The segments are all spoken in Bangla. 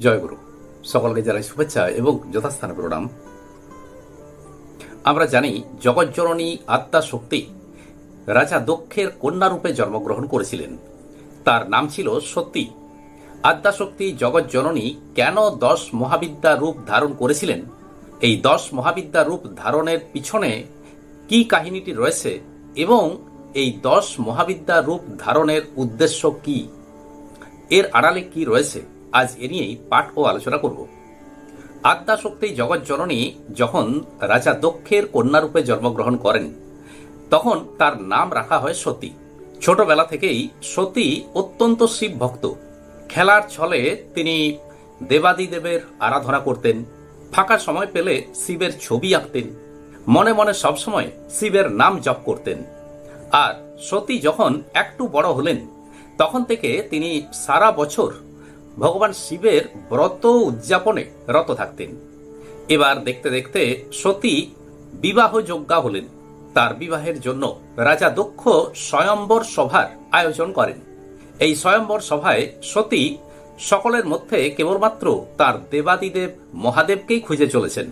জয়গুরু সকলকে জানাই শুভেচ্ছা এবং যথাস্থানে প্রণাম। আমরা জানি, জগজ্জননী আত্মা শক্তি রাজা দক্ষের কন্যারূপে জন্মগ্রহণ করেছিলেন। তার নাম ছিল সত্যি। আদ্যাশক্তি জগজ্জননী কেন দশ মহাবিদ্যা রূপ ধারণ করেছিলেন? এই দশ মহাবিদ্যা রূপ ধারণের পিছনে কি কাহিনীটি রয়েছে এবং এই দশ মহাবিদ্যা রূপ ধারণের উদ্দেশ্য কি? এর আড়ালে কি রয়েছে? আজ এ নিয়েই পাঠ ও আলোচনা করব। জগৎ জননী যখন রাজা দক্ষের কন্যারূপে জন্মগ্রহণ করেন, তখন তার নাম রাখা হয় সতী। ছোটবেলা থেকেই সতী অত্যন্ত শিব ভক্ত। খেলার ছলে তিনি দেবাদিদেবের আরাধনা করতেন, ফাঁকা সময় পেলে শিবের ছবি আঁকতেন, মনে মনে সবসময় শিবের নাম জপ করতেন। আর সতী যখন একটু বড় হলেন, তখন থেকে তিনি সারা বছর ভগবান শিবের ব্রত উদযাপনে রত থাকতেন। এবার দেখতে দেখতে সতী বিবাহ যোগ্যা হলেন। তার বিবাহের জন্য রাজা দক্ষ স্বয়ম্বর সভার আয়োজন করেন। এই স্বয়ম্বর সভায় সতী সকলের মধ্যে কেবলমাত্র তার দেবাদিদেব মহাদেবকেই খুঁজে চলেছেন।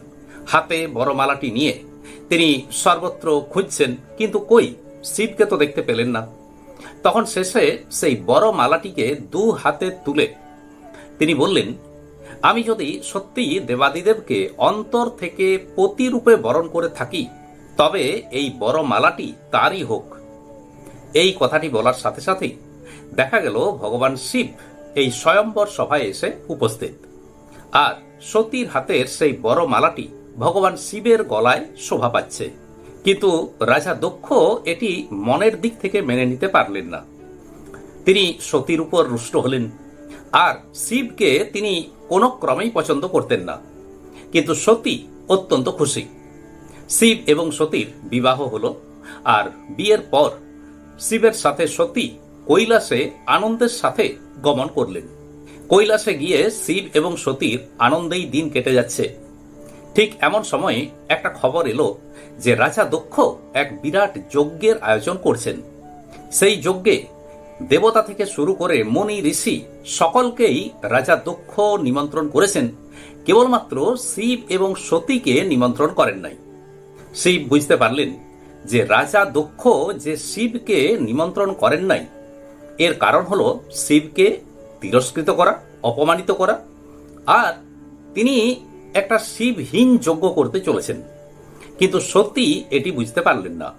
হাতে বড় মালাটি নিয়ে তিনি সর্বত্র খুঁজছেন, কিন্তু কই, শিবকে তো দেখতে পেলেন না। তখন শেষে সেই বড় মালাটিকে দু হাতে তুলে তিনি বললেন, আমি যদি সত্যি দেবাদিদেবকে অন্তর থেকে পতিরূপে বরণ করে থাকি, তবে এই বড় মালাটি তারই হোক। এই কথাটি বলার সাথে সাথেই দেখা গেল ভগবান শিব এই স্বয়ম্বর সভায় এসে উপস্থিত। আর সতীর হাতের সেই বড় মালাটি ভগবান শিবের গলায় শোভা পাচ্ছে। কিন্তু রাজা দক্ষ এটি মনের দিক থেকে মেনে নিতে পারলেন না। তিনি সতীর উপর রুষ্ট হলেন। আর শিবকে তিনি কোনো ক্রমেই পছন্দ করতেন না। কিন্তু সতী অত্যন্ত খুশি। শিব এবং সতীর বিবাহ হলো আর বিয়ের পর শিবের সাথে সতী কৈলাসে আনন্দের সাথে গমন করলেন। কৈলাসে গিয়ে শিব এবং সতীর আনন্দেই দিন কেটে যাচ্ছে। ঠিক এমন সময়ে একটা খবর এলো যে রাজা দক্ষ এক বিরাট যজ্ঞের আয়োজন করছেন। সেই যজ্ঞে দেবতা থেকে শুরু করে মনি, ঋষি সকলকেই রাজা দক্ষ নিমন্ত্রণ করেছেন। কেবলমাত্র শিব এবং সতীকে নিমন্ত্রণ করেন নাই। শিব বুঝতে পারলেন যে রাজা দক্ষ যে শিবকে নিমন্ত্রণ করেন নাই। এর কারণ হলো শিবকে তিরস্কৃত করা, অপমানিত করা, আর তিনি একটা শিবহীন যজ্ঞ করতে চলেছেন। কিন্তু সত্যি এটি বুঝতে পারলেন না।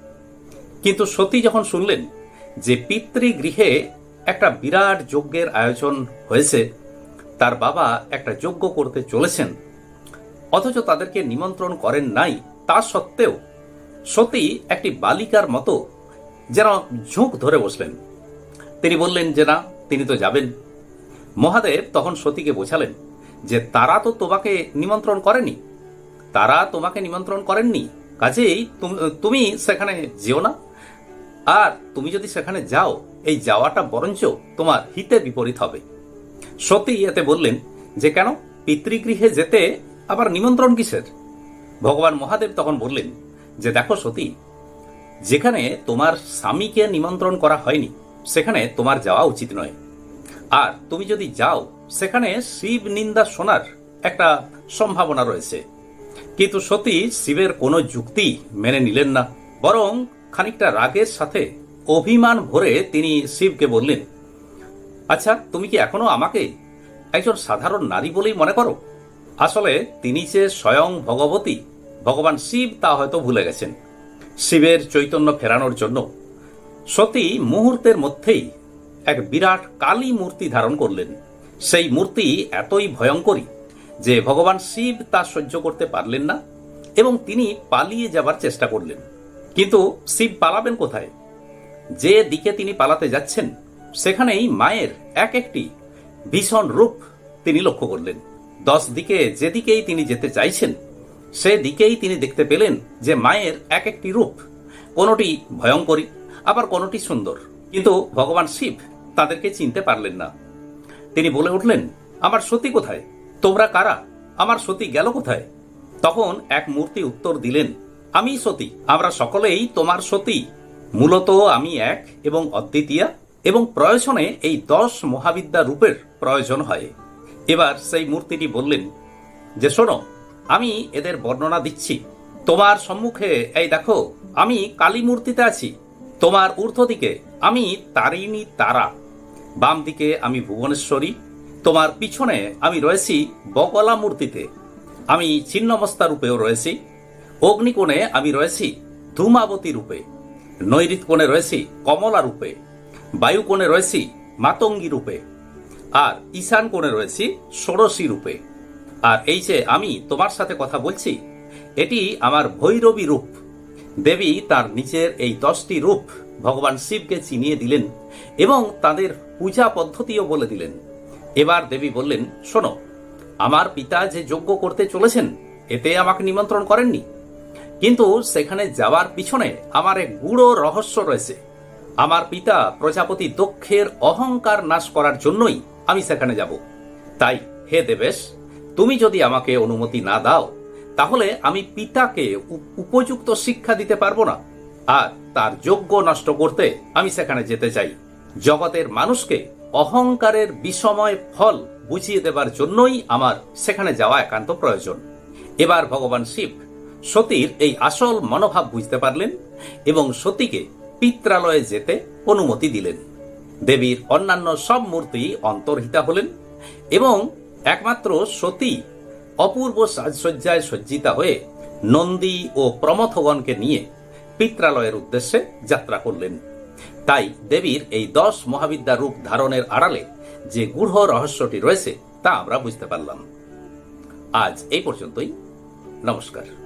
কিন্তু সতী যখন শুনলেন যে পিতৃগৃহে একটা বিরাট যজ্ঞের আয়োজন হয়েছে, তার বাবা একটা যজ্ঞ করতে চলেছেন। অথচ তাদেরকে নিমন্ত্রণ করেন নাই, তা সত্ত্বেও সতী একটি বালিকার মতো যেন ঝোঁক ধরে বসলেন। তিনি বললেন যে, না, তিনি তো যাবেন। মহাদেব তখন সতীকে বোঝালেন যে, তারা তো তোমাকে নিমন্ত্রণ করেনি। তারা তোমাকে নিমন্ত্রণ করেননি। কাজেই তুমি সেখানে যেও না। আর তুমি যদি সেখানে যাও, এই যাওয়াটা বরঞ্চ তোমার হিতে বিপরীত হবে। সতী এতে বললেন, যে কেন? পিতৃগৃহে যেতে আবার নিমন্ত্রণ কিসের? ভগবান মহাদেব তখন বললেন, যে দেখো সতী, যেখানে তোমার স্বামীকে নিমন্ত্রণ করা হয়নি, সেখানে তোমার যাওয়া উচিত নয়। আর তুমি যদি যাও, সেখানে শিব নিন্দা শোনার একটা সম্ভাবনা রয়েছে। কিন্তু সতী, শিবের কোনো যুক্তি মেনে নিলেন না, বরং খানিকটা রাগের সাথে অভিমান ভরে তিনি শিবকে বললেন আচ্ছা তুমি কি এখনও আমাকে একজন সাধারণ নারী বলেই মনে করো? আসলে তিনি যে স্বয়ং ভগবতী, ভগবান শিব তা হয়তো ভুলে গেছেন। শিবের চৈতন্য ফেরানোর জন্য সতী মুহূর্তের মধ্যেই এক বিরাট কালী মূর্তি ধারণ করলেন। সেই মূর্তি এতই ভয়ঙ্করী যে ভগবান শিব তা সহ্য করতে পারলেন না এবং তিনি পালিয়ে যাবার চেষ্টা করলেন। কিন্তু শিব পালাবেন কোথায়? যে দিকে তিনি পালাতে যাচ্ছেন, সেখানেই মায়ের এক একটি ভীষণ রূপ তিনি লক্ষ্য করলেন। দশ দিকে যেদিকেই তিনি যেতে চাইছেন, সেদিকেই তিনি দেখতে পেলেন যে মায়ের এক একটি রূপ, কোনোটি ভয়ঙ্করী, আবার কোনোটি সুন্দর। কিন্তু ভগবান শিব তাদেরকে চিনতে পারলেন না। তিনি বলে উঠলেন, আমার সতী কোথায়? তোমরা কারা? আমার সতী গেল কোথায়? তখন এক মূর্তি উত্তর দিলেন আমি সতী, আমরা সকলেই তোমার সতী। মূলত আমি এক এবং অদ্বিতীয়া এবং প্রয়োজনে এই দশ মহাবিদ্যা রূপের প্রয়োজন হয়। এবার সেই মূর্তিটি বললেন, যে শোনো, আমি এদের বর্ণনা দিচ্ছি। তোমার সম্মুখে, এই দেখো, আমি কালী মূর্তিতে আছি। তোমার ঊর্ধ্ব দিকে আমি তারিণী তারা। বাম দিকে আমি ভুবনেশ্বরী। তোমার পিছনে আমি রয়েছি বকলা মূর্তিতে। আমি ছিন্নমস্তা রূপেও রয়েছি। অগ্নিকোণে আমি রয়েছি ধূমাবতী রূপে নৈরিত কোণে রয়েছি কমলা রূপে, বায়ু কোণে রয়েছি মাতঙ্গী রূপে, আর ঈশান কোণে রয়েছি ষোড়শী রূপে। আর এই যে আমি তোমার সাথে কথা বলছি, এটি আমার ভৈরবী রূপ। দেবী তার নিজের এই দশটি রূপ ভগবান শিবকে চিনিয়ে দিলেন এবং তাদের পূজা পদ্ধতিও বলে দিলেন। এবার দেবী বললেন, শোনো, আমার পিতা যে যজ্ঞ করতে চলেছেন, এতে আমাকে নিমন্ত্রণ করেননি। কিন্তু সেখানে যাওয়ার পিছনে আমার এক গূঢ় রহস্য রয়েছে। আমার পিতা প্রজাপতি দক্ষের অহংকার নাশ করার জন্যই আমি সেখানে যাব। তাই, হে দেবেশ, তুমি যদি আমাকে অনুমতি না দাও, তাহলে আমি পিতাকে উপযুক্ত শিক্ষা দিতে পারব না। আর তার যোগ্য নষ্ট করতে আমি সেখানে যেতে চাই। জগতের মানুষকে অহংকারের বিষময় ফল বুঝিয়ে দেবার জন্যই আমার সেখানে যাওয়া একান্ত প্রয়োজন। এবার ভগবান শিব সতীর এই আসল মনোভাব বুঝতে পারলেন এবং সতীকে পিত্রালয়ে যেতে অনুমতি দিলেন। দেবীর অন্যান্য সব মূর্তি অন্তর্হিতা হলেন এবং একমাত্র সতী অপূর্ব সাজসজ্জায় সজ্জিতা হয়ে নন্দী ও প্রমথগণকে নিয়ে পিত্রালয়ের উদ্দেশ্যে যাত্রা করলেন। তাই দেবীর এই দশ মহাবিদ্যা রূপ ধারণের আড়ালে যে গূঢ় রহস্যটি রয়েছে তা আমরা বুঝতে পারলাম। আজ এই পর্যন্তই। নমস্কার।